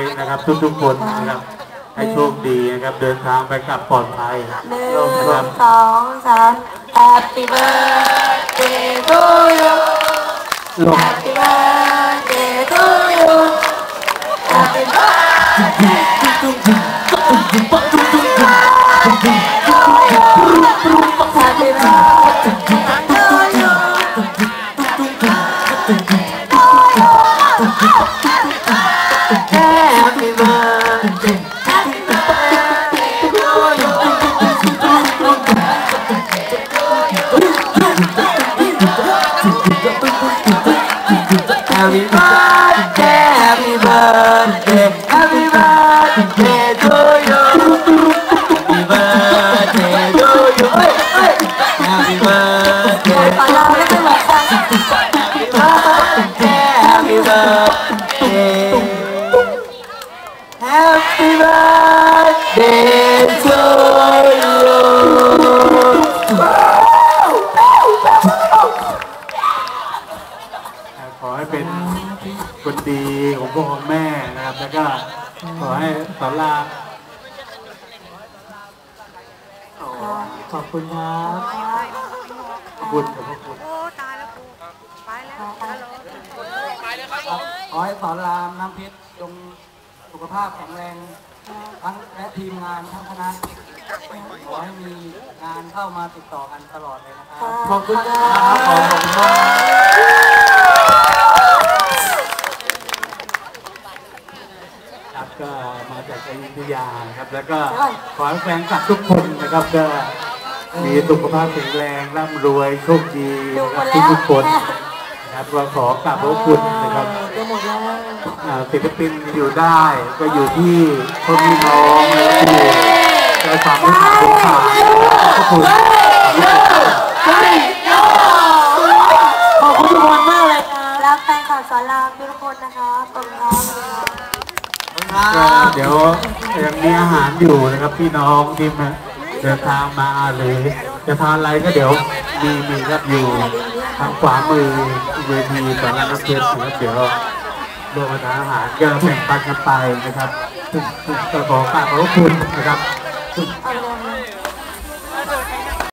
นะครับทุกๆคนนะครับให้โชคดีนะครับเดินทางไปกลับปลอดภัยหนึ่งสองสาม Happy birthday to you ลง Happy birthday to you Happy birthday to you Happy birthday to you ดีของพ่อของแม่นะครับ แล้วก็ขอให้สอนรามขอบคุณครับขอบคุณขอบคุณโอ้ตายแล้วกูไปแล้วฮัลโหลขอให้สอนรามน้ำเพชรจงสุขภาพแข็งแรงทั้งและทีมงานทั้งคณะขอให้มีงานเข้ามาติดต่อกันตลอดเลยนะครับ ขอบคุณครัขอบคุณมากครับ ก็มาจากอยุธยานะครับ แล้วก็ขอให้แฟนคลับทุกคนนะครับก็มีสุขภาพแข็งแรงร่ำรวยโชคดีนะคมรับทุกคนนะครับก็ขอกราบขอบคุณนะครับดูหมดแล้วอ่าศิลปินอยู่ได้ก็อยู่ที่คนพี่น้องและที่ใจความรู้สึกของข่าวขอบคุณขอบคุณทุกคนมากเลยครับรักแฟนข่าวสอนรามทุกคนนะคะขอบคุณครับ ก็เดี๋ยวยังมีอาหารอยู่นะครับพี่น้องที่มาเดินทางมาหรือจะทานอะไรก็เดี๋ยวมีมีครับอยู่ทางขวามือเวทีสอนรามน้ำเพชรนะครับเดี๋ยวรวมทานอาหารก็แบ่งปันกันไปนะครับก็ขอฝากขอบคุณนะครับ